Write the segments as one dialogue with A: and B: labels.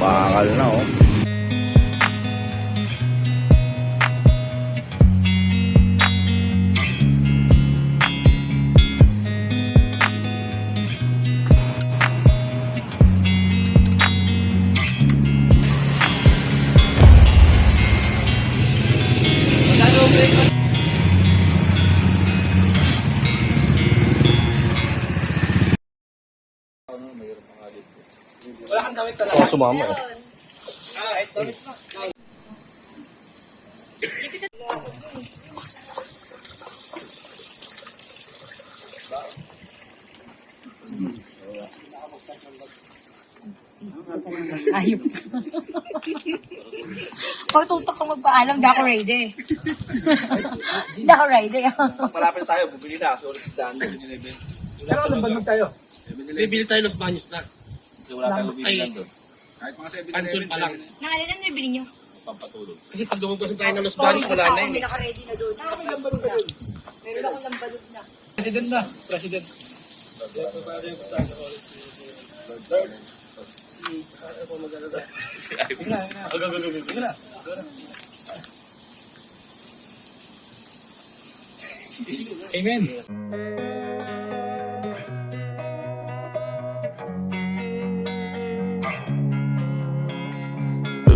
A: Bakal na oh. Oh, sumama eh.
B: Ayop. Pag tutok ka magpaalam, di ako ready. Di ako ready.
A: Malapit tayo, bumili na. So, ulit daan.
C: Pero alam ba mag tayo?
D: Bibili tayo Los Baños na.
A: So, wala tayong lang doon. Kahit mga 7
D: Cancel pa lang.
B: Nakalitan mo yung nyo?
A: Pampatulog.
D: Kasi pag lumabas tayo ng Los Baños, wala na yun. Eh.
B: naka-ready na doon. Nakalambalog na. Meron akong lambalog na.
C: President na. President. Amen.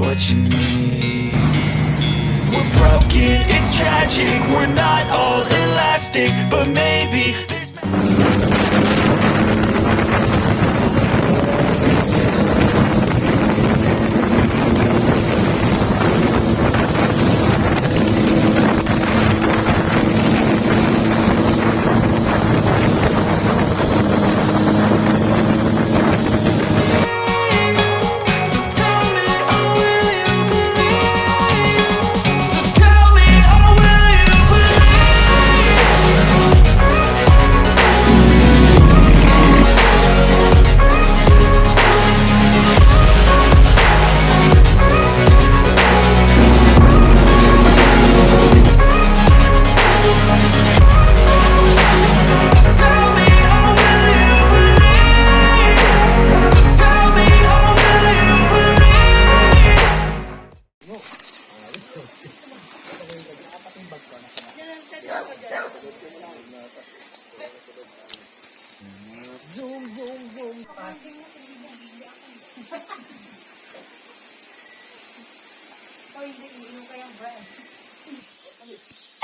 E: What you need. We're broken, it's tragic. We're not all elastic, but maybe there's.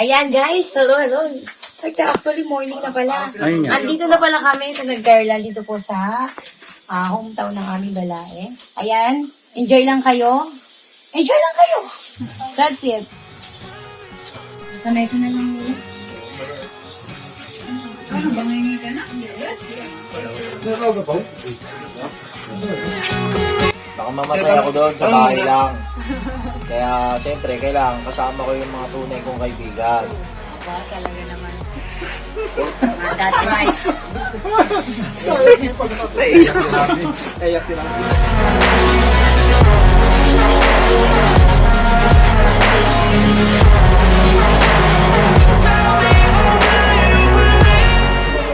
B: Ayan guys, hello, hello. Like, actually morning na pala.
A: Ayun nga.
B: Andito na pala kami sa Nagdarlan dito po sa ah, hometown ng aming balae. Ayan, enjoy lang kayo. Enjoy lang kayo. That's it. Sa mesa na lang yun. Ano ba ngayon ka na?
A: Baka mamatay ako doon sa bahay lang. Kaya, siyempre, kailangan kasama ko yung mga tunay kong kaibigan.
B: Ba, talaga naman. That's right.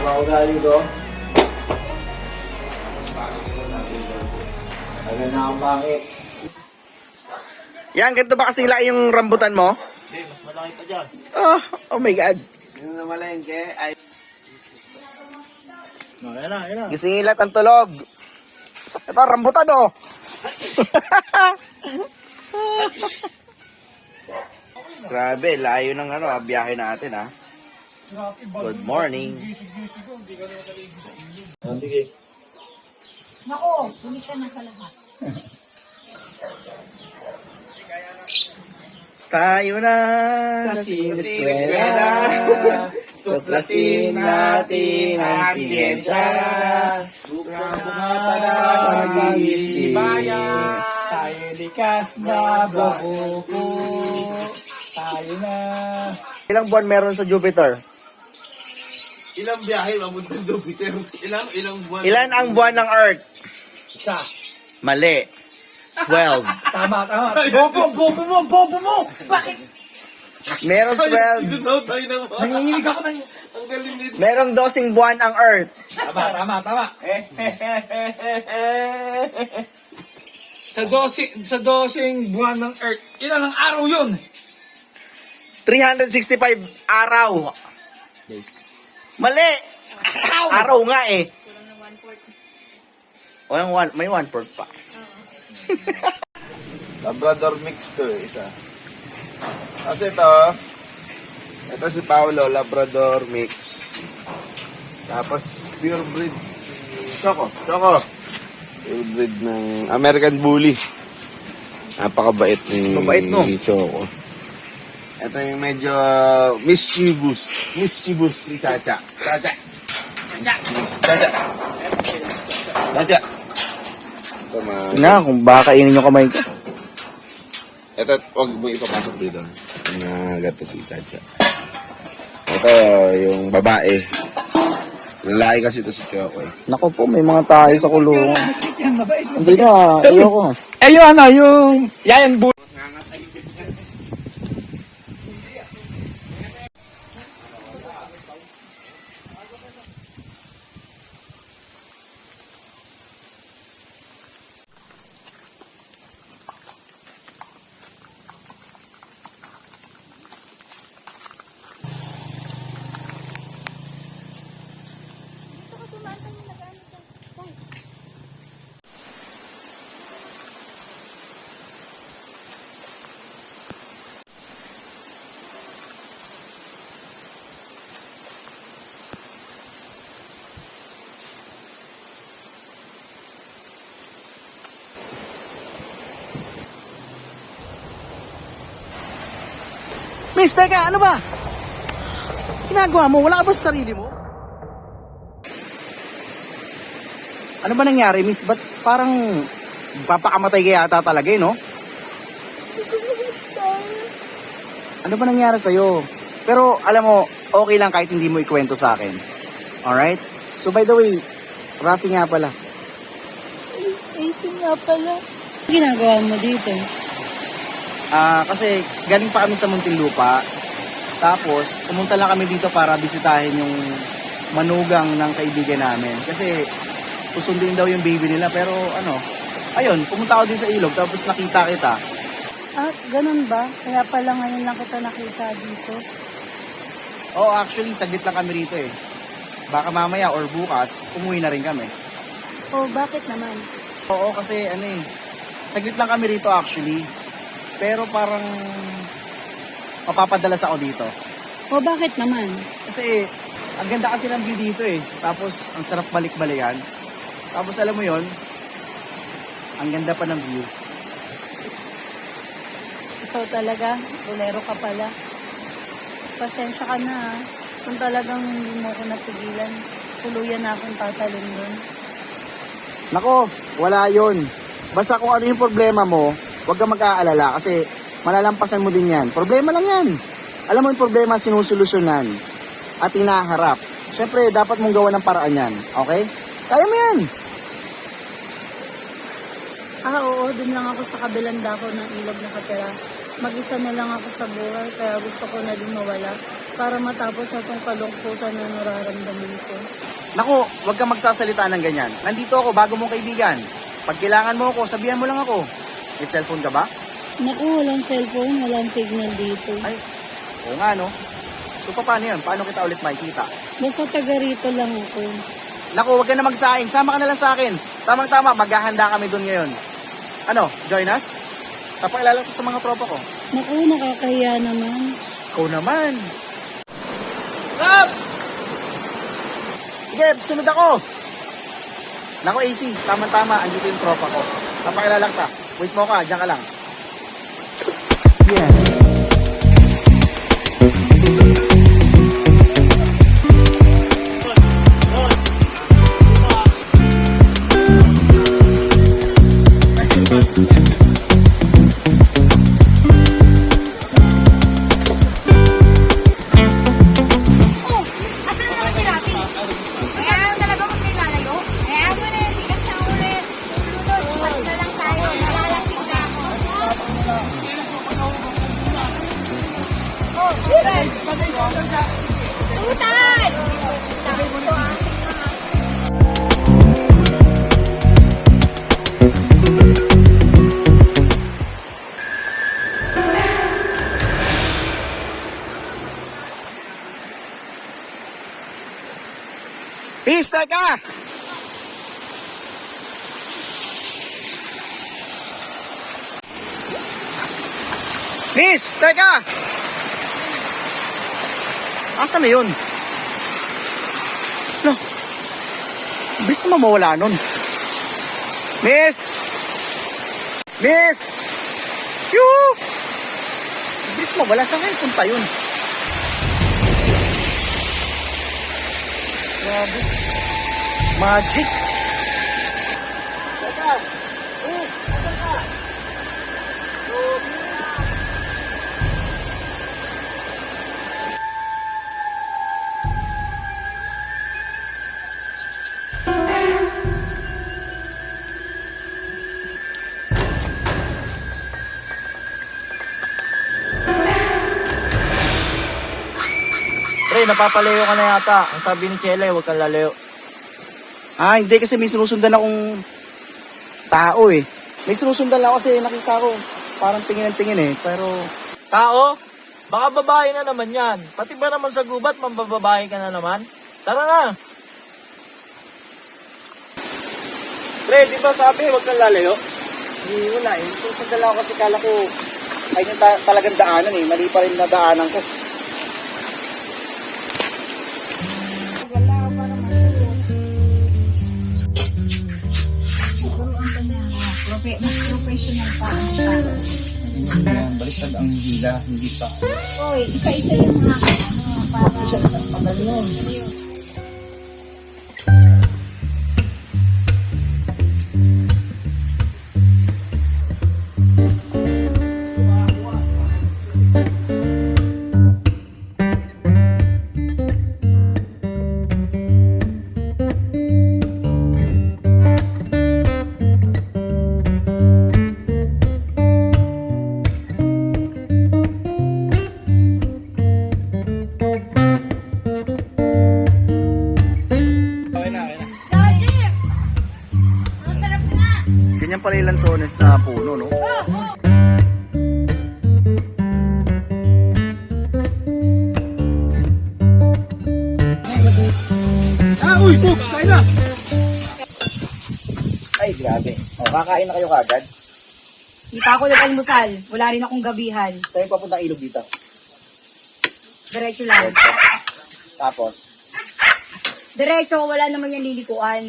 A: Mga ugali ko. Tagal na akong bakit.
F: Yan, ganito ba kasila yung rambutan mo?
A: Kasi, mas malaki pa dyan.
F: Oh, oh my God.
A: Yung na malengke ay... No, yan na, yan na.
F: Gisilat ang tulog. Ito, rambutan oh. Grabe, layo ng ano, ah, biyahe natin ah. Good morning.
A: Ah, sige.
B: Nako, ulit ka na sa lahat.
F: Tayo na
A: Sa siniskwela, tuklasin natin ang siyensya. Bukang bukata na pag-iisibayan.
C: Tayo likas na bubuko. Tayo na.
F: Ilang buwan meron sa Jupiter?
D: Ilang biyahe mabot sa Jupiter? Ilang, ilang buwan?
F: Ilan ang buwan ng Earth?
C: Isa.
F: Mali. 12.
C: Tama, tama. Bobo, bobo mo, bobo mo! Bakit?
F: Meron 12.
D: Isunaw tayo ng mga.
C: Nanginginig ako ng...
D: Ang galing nito.
F: Merong dosing buwan ang Earth.
C: Tama, tama, tama. sa dosing, sa dosing buwan ng Earth, ilan ang araw yun?
F: 365 araw. Mali. Araw nga eh. Walang one, may one fourth pa.
A: Labrador mix to eh, isa. Kasi ito, ito si Paolo, Labrador mix. Tapos pure breed. Choco, Choco. Pure breed ng American Bully. Napakabait ni
F: Mabait, no?
A: Choco. Ito yung medyo uh, mischievous. Mischievous si Chacha. Chacha. Chacha. Chacha. Ito, mga
F: Na, kung baka kainin yung kamay ko.
A: ito, huwag mo ipapasok dito. Ang gato si Chacha. Ito, yung babae. Lalaki kasi ito si Choco. eh.
F: Nako po, may mga tayo sa kulungan. Hindi na, ayoko.
C: Eh, yung ano, yung... Yayan bu...
F: Miss, teka, ano ba? Ginagawa mo? Wala ka ba sa sarili mo? Ano ba nangyari, Miss? Ba't parang papakamatay ka yata talaga eh, no? Ano ba nangyari sa'yo? Pero alam mo, okay lang kahit hindi mo ikwento sa akin. Alright? So by the way, Rafi nga pala.
G: Stacy nga pala. Ginagawa mo dito?
F: Ah, kasi galing pa kami sa Muntinlupa. Tapos, pumunta lang kami dito para bisitahin yung manugang ng kaibigan namin. Kasi, susunduin daw yung baby nila. Pero, ano, ayun, pumunta ako din sa ilog. Tapos, nakita kita.
G: Ah, ganun ba? Kaya pala ngayon lang kita nakita dito.
F: Oh, actually, saglit lang kami rito eh. Baka mamaya or bukas, umuwi na rin kami.
G: Oh, bakit naman?
F: Oo, kasi ano eh, saglit lang kami rito actually. Pero parang mapapadalas ako dito.
G: Oh, bakit naman?
F: Kasi, ang ganda kasi ng view dito eh. Tapos, ang sarap balik-balikan. Tapos, alam mo yon ang ganda pa ng view.
G: Ikaw talaga, bolero ka pala. Pasensya ka na ah. Kung talagang hindi mo ako napigilan, tuluyan na akong tatalon doon.
F: Nako, wala yon. Basta kung ano yung problema mo, huwag ka mag-aalala kasi malalampasan mo din yan. Problema lang yan. Alam mo yung problema, sinusolusyonan at hinaharap. Siyempre, dapat mong gawa ng paraan yan. Okay? Kaya mo yan.
G: Ah, oo, dun lang ako sa kabilang dako ng ilog nakatira. Mag-isa na lang ako sa buhay, kaya gusto ko na din mawala para matapos na tong kalungkutan na nararamdaman ko.
F: Nako, huwag kang magsasalita ng ganyan. Nandito ako, bago mong kaibigan. Pag kailangan mo ako, sabihan mo lang ako. May cellphone ka ba?
G: Naku, walang cellphone, walang signal dito.
F: Ay, oo nga no. So paano yun? Paano kita ulit makikita?
G: Basta taga rito lang ako.
F: Naku, huwag ka na magsaing. Sama ka na lang sa akin. Tamang-tama, maghahanda kami doon ngayon. Ano, join us? Papakilala ko sa mga tropa ko.
G: Naku, nakakahiya naman.
F: Ikaw naman. Stop! Sige, sunod ako. Naku, AC, tama-tama, andito yung tropa ko. Papakilala ka. Wait mo ka, dyan ka lang. Yeah. Miss, teka! Asa na yun? No. Bilis na mawala nun. Miss! Miss! Yoo! Bilis mawala. Saan kayo punta yun? Grabe. Magic.
H: Pre, napapalayo ka na yata. Ang sabi ni Chele, huwag kang lalayo.
F: Ah, hindi kasi may sinusundan akong tao eh. May sinusundan lang ako kasi nakita ko parang tingin ng tingin eh. Pero
H: Tao? Baka babae na naman yan. Pati ba naman sa gubat, mambababae ka na naman? Tara na! Pre, di ba sabi, huwag kang lalayo?
F: hindi wala eh. Sinusundan lang ako kasi kala ko ay yung ta- talagang daanan eh. Mali pa rin na daanan ko.
B: Professional pa.
F: Baliktad ang hila, hindi pa.
B: Oy, isa-isa yung mga ano, para...
F: Isa-isang pagal yun. Lansones na puno, no?
C: Ah, uy, Pug, kain na!
F: Ay, grabe. O, kakain na kayo kagad.
B: Di pa ako nag-almusal. Wala rin akong gabihan.
F: Saan yung papuntang ilog dito?
B: Diretso lang.
F: Tapos,
B: Diretso, wala naman yung lilikuan.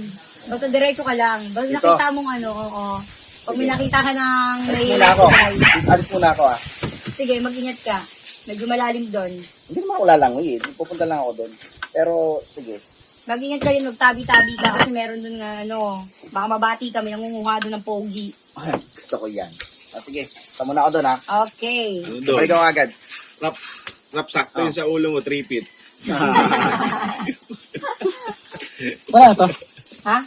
B: Basta diretso ka lang. Basta
F: Dito?
B: nakita mong ano, oo. Pag may nakita ka ng
F: alis
B: may
F: muna ako. Alis muna ako ah.
B: Sige, mag-ingat ka. Medyo malalim doon.
F: Hindi naman ako lalangoy eh. Pupunta lang ako doon. Pero, sige.
B: Mag-ingat ka rin, magtabi-tabi ka kasi meron doon nga ano, baka mabati kami, nangunguha doon ng pogi.
F: Ay, gusto ko yan. Ah, sige, tama na ako doon ha.
B: Okay.
A: Ano doon?
F: Balik ako agad.
A: Rap, rap sakto yun sa ulo mo, 3 feet.
F: Wala to.
B: Ha?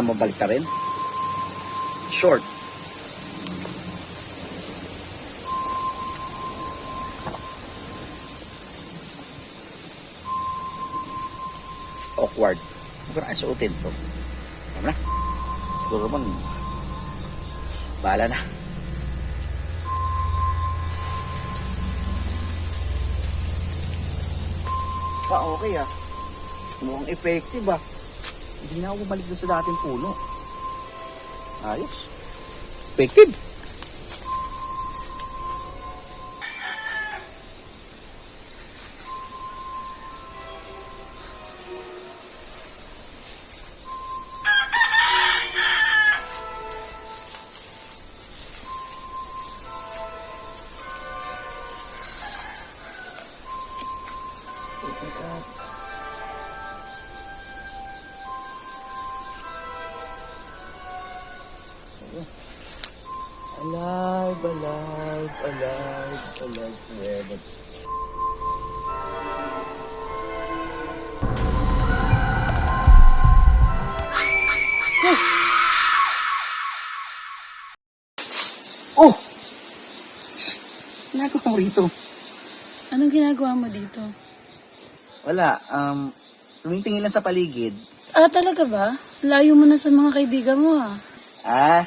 F: Sombrero, kailangan mo balik ka rin. Short. Awkward. Huwag na suotin to. Alam na. Siguro man, bahala na. Ah, okay ah. Mukhang effective ah. Hindi na ako bumalik doon sa dating puno. Ayos. Effective.
G: Dito?
F: Wala, um, tumitingin lang sa paligid.
G: Ah, talaga ba? Layo mo na sa mga kaibigan mo ah.
F: Ah,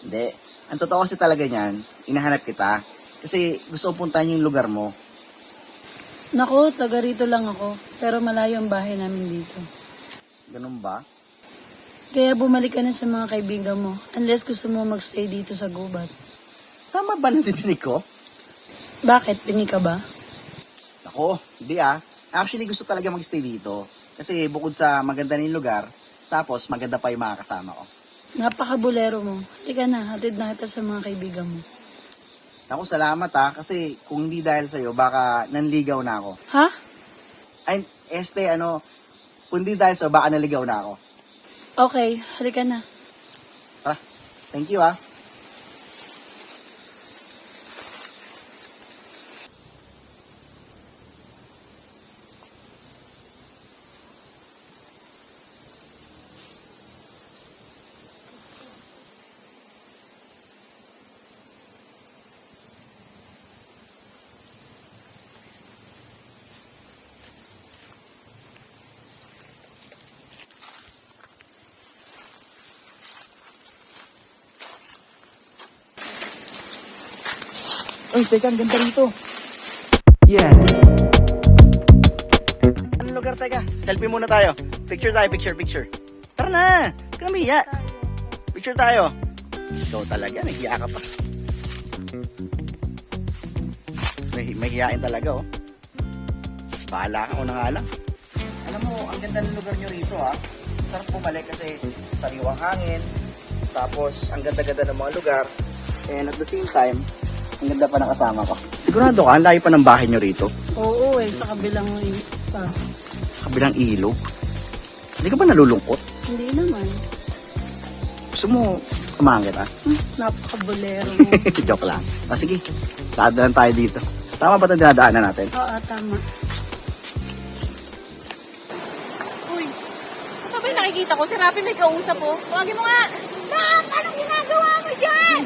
F: hindi. Ang totoo kasi talaga niyan, inahanap kita. Kasi gusto kong puntahan yung lugar mo.
G: Nako, taga rito lang ako. Pero malayo ang bahay namin dito.
F: Ganun ba?
G: Kaya bumalik ka na sa mga kaibigan mo. Unless gusto mo magstay dito sa gubat.
F: Tama ba nadidinig ko?
G: Bakit? Pingi ka ba?
F: Ako, hindi ah. Actually, gusto talaga magstay dito. Kasi bukod sa maganda ng lugar, tapos maganda pa yung mga kasama ko.
G: Napakabulero mo. Halika na, hatid na kita sa mga kaibigan mo.
F: Ako, salamat ah. Kasi kung hindi dahil sa'yo, baka nanligaw na ako.
G: Ha?
F: Ay, este, ano, kung hindi dahil sa'yo, baka naligaw na ako.
G: Okay, halika na.
F: Tara, thank you ah. Uy, teka, ang ganda rito.
E: Yeah.
F: Anong lugar, teka? Selfie muna tayo. Picture tayo, picture, picture. Tara na! Mahiya. Picture tayo. Ikaw talaga, nahiya ka pa. May, mahihain talaga, oh. Bahala ka ko na nga lang. Alam mo, ang ganda ng lugar nyo rito, ha. Sarap bumalik kasi sariwang hangin. Tapos, ang ganda-ganda ng mga lugar. And at the same time, ang ganda pa ng kasama ko. Sigurado ka, ang layo pa ng bahay nyo rito.
G: Oo eh, sa kabilang pa.
F: kabilang ilog. Hindi ka ba nalulungkot?
G: Hindi naman.
F: Gusto mo kumain kita?
G: Hmm, napakabulero mo.
F: Joke lang. Ah, sige, dadaan tayo dito. Tama ba itong dinadaanan natin?
G: Oo, tama.
I: Uy, ano ba yung nakikita ko? Si Rapi may kausap po. Tawagin mo nga. Rap, anong ginagawa mo dyan?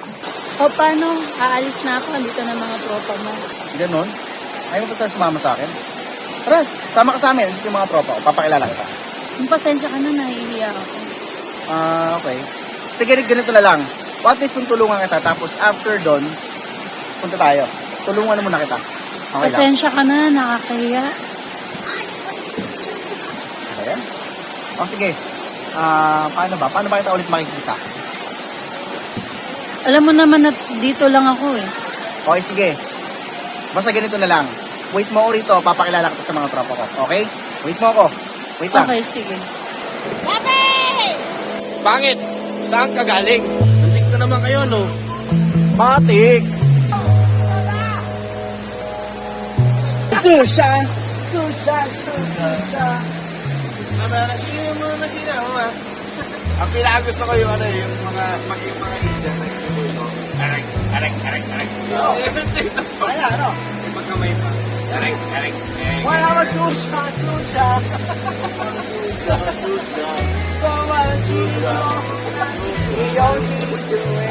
G: O paano? Aalis na ako. Andito na mga tropa mo.
F: Ganon? Ayaw mo tayo sumama sa akin? Tara, sama ka sa amin. Ito yung mga tropa ko. Papakilala kita.
G: Yung pasensya ka na, nahihiya ako.
F: Ah, okay. Sige, ganito na lang. What if kung tulungan kita, tapos after doon, punta tayo. Tulungan na muna kita. Okay lang.
G: Pasensya ka na, nakakahiya.
F: Ayan. O sige. Ah, paano ba? Paano ba kita ulit makikita?
G: Alam mo naman na dito lang ako eh.
F: Okay, sige. Basta ganito na lang. Wait mo ako rito, papakilala kita sa mga tropa ko. Okay? Wait mo ako. Wait lang.
G: Okay, sige.
C: Pangit! Saan ka galing?
D: Nandiks na naman kayo, no?
C: Matik!
F: Susha! Susha! Susha!
D: Ano, nasino yung mga nasina mo, ha? Ang pinakagusto ko yung ano, yung mga, maging mga Indian na yung
C: Aray, aray, aray, aray.
F: Wala, ano?
D: Yung magkamay pa.
C: Aray, aray, aray.
F: Wala ka susha! Susha! Jeremy,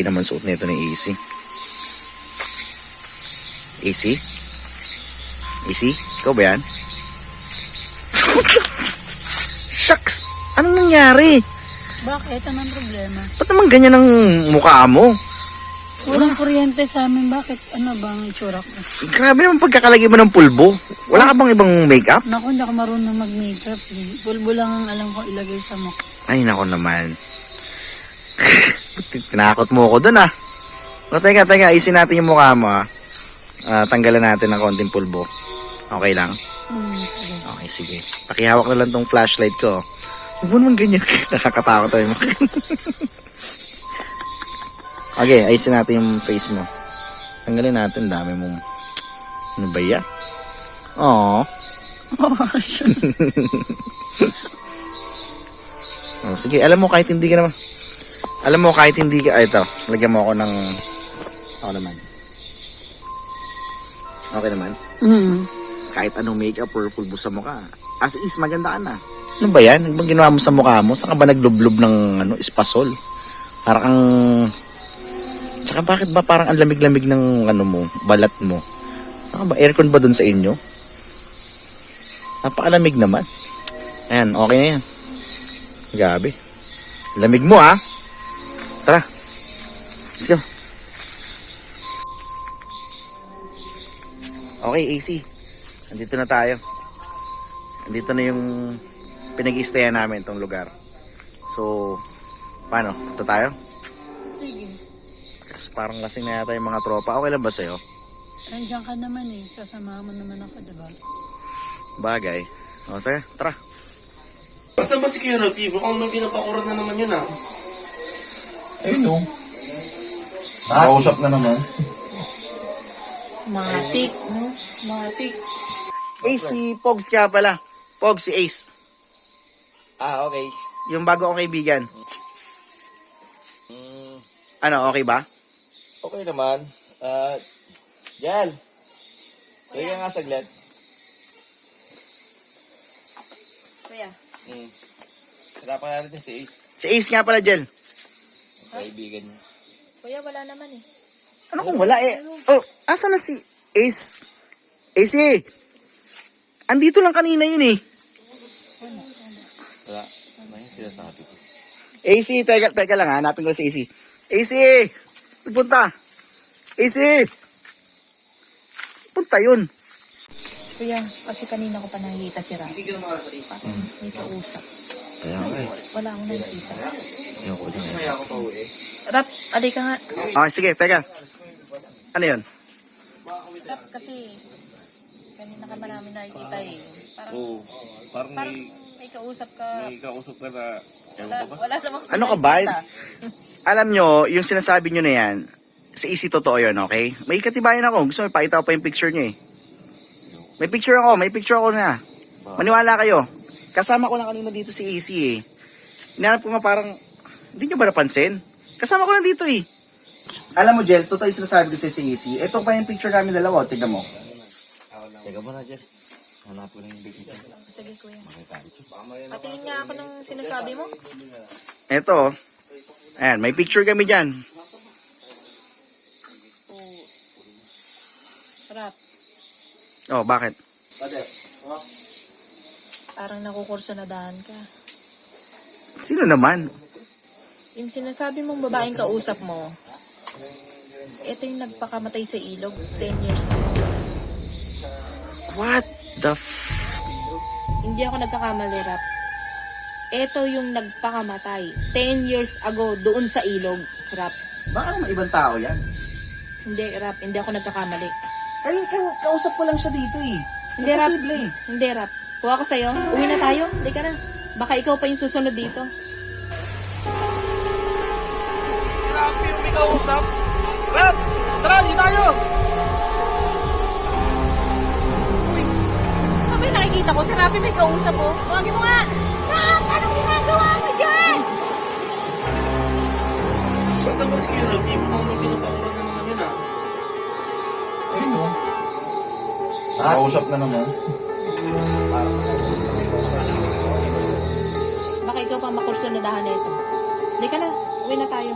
F: puting-puti naman suot nito ni AC. AC? AC? Ikaw ba yan? Shucks! Anong nangyari?
G: Bakit? Anong problema?
F: Ba't naman ganyan ang mukha mo?
G: Walang kuryente sa amin. Bakit? Ano bang itsura ko?
F: Grabe naman pagkakalagay mo ng pulbo. Wala ka bang ibang makeup?
G: Naku, hindi ako marunong mag-makeup. eh. Bulbo lang ang alam ko ilagay sa mukha.
F: Ay, nako naman. Tinakot mo ako dun ah. O, teka, teka. Isin natin yung mukha mo ah. Ah, tanggalan natin ng konting pulbo. Okay lang?
G: Hmm, sige.
F: Okay, sige. Pakihawak na lang tong flashlight ko. Huwag mo naman ganyan. Nakakatakot tayo mo. okay, ayusin natin yung face mo. Tanggalin natin. Dami mong... Ano ba yan? Aww. oh, sige, alam mo kahit hindi ka naman... Alam mo kahit hindi ka... Ay, ito. Lagyan mo ako ng... Ako naman. Okay naman?
G: Mm.
F: kahit anong makeup or pulbo sa mukha. As is, maganda ka na. Ano ba yan? Ano bang ginawa mo sa mukha mo? Saan ka ba naglublob ng ano, espasol? Parang ang... Tsaka bakit ba parang ang lamig-lamig ng ano mo, balat mo? Saan ba? Aircon ba dun sa inyo? Napakalamig naman. Ayan, okay na yan. Gabi. Lamig mo ah. Tara. Let's go. Okay, AC. Andito na tayo. Andito na yung pinag-istayan namin tong lugar. So, paano? Punta tayo?
G: Sige.
F: Kasi parang lasing na yata yung mga tropa. Okay lang ba sa'yo?
G: Nandiyan ka naman eh. Sasama mo naman ako, diba?
F: Bagay. O, sige, tara.
D: Basta ba security? Mukhang may pinapakuran na naman yun ah.
C: Ayun o.
H: Nakausap na naman.
I: Matik, no? Matik.
F: Ace, si Pogs kaya pala. Pogs, si Ace.
H: Ah, okay.
F: Yung bago kong kaibigan. Ano, okay ba?
H: Okay naman. Ah, Jal. Kaya ka nga saglit.
I: Kuya.
H: Hmm. Harapan natin si Ace.
F: Si Ace nga pala, Jel.
H: Kaibigan niya.
I: Kuya, wala naman eh.
F: Ano kung wala eh? Oh, asa na si Ace? Ace eh! Andito lang kanina yun eh.
H: Wala. Ano yung sinasabi ko?
F: AC, teka, teka lang ha, hanapin ko si AC. AC! Punta! AC! Punta yun.
I: Kuya, kasi kanina ko pa nakikita si Rafi. Parang may kausap.
H: Kaya nga eh.
I: Wala akong nakikita.
H: Ayoko din eh.
I: Rap, alay ka nga.
F: Okay, sige, teka. Ano yun?
I: Rap, kasi kanina ka ba namin nakikita eh. Parang,
A: Oo. Parang
I: parang
A: may,
I: may kausap ka.
A: may kausap ka na, ewan
I: Wala,
A: ko ba?
I: wala namang
F: Ano ka ba?
I: nakikita.
F: Alam nyo, yung sinasabi nyo na yan, sa AC totoo yun, okay? May katibayan ako. Gusto mo, ipakita ko pa yung picture nyo eh. May picture ako, may picture ako na. Maniwala kayo. Kasama ko lang kanina dito si AC eh. Hinanap ko nga parang, hindi nyo ba napansin? Kasama ko lang dito eh. Alam mo, Jel, totoo yung sinasabi ko sa si AC. Ito pa yung picture namin dalawa, tignan mo.
H: Teka muna, Jal. Hanap ko na yung baby.
I: Sige, kuya. Patingin nga ako ng sinasabi mo.
F: Ito, ayan, may picture kami dyan.
I: Rap,
F: Oh, bakit?
I: Parang nakukurso na dahan ka.
F: Sino naman?
I: Yung sinasabi mong babaeng kausap mo, ito yung nagpakamatay sa ilog 10 years ago.
F: What the f...
I: hindi ako nagkakamali, Rap. Ito yung nagpakamatay. 10 years ago, doon sa ilog, Rap.
F: Baka naman ibang tao yan.
I: Hindi, Rap. Hindi ako nagkakamali.
F: Ay, ka- kausap ko lang siya dito eh.
I: Hindi, Rap.
F: Imposible eh.
I: Hindi, Rap. Kuha ko sa'yo. Uwi na tayo. Hindi ka na. Baka ikaw pa yung susunod dito.
D: Grabe yung may kausap. Rap! Tara, di tayo!
I: Uy, ano ba yung nakikita ko? Si Rapi may kausap po. Tawagin mo nga. Rap, anong ginagawa mo dyan?
D: Basta ba sige, Rap? Hindi mo naman pinapakuran na naman yun ah.
H: Ayun o.
F: Kausap na naman.
I: Baka ikaw pa makursunadahan na ito. Hindi ka na. Uwi na tayo.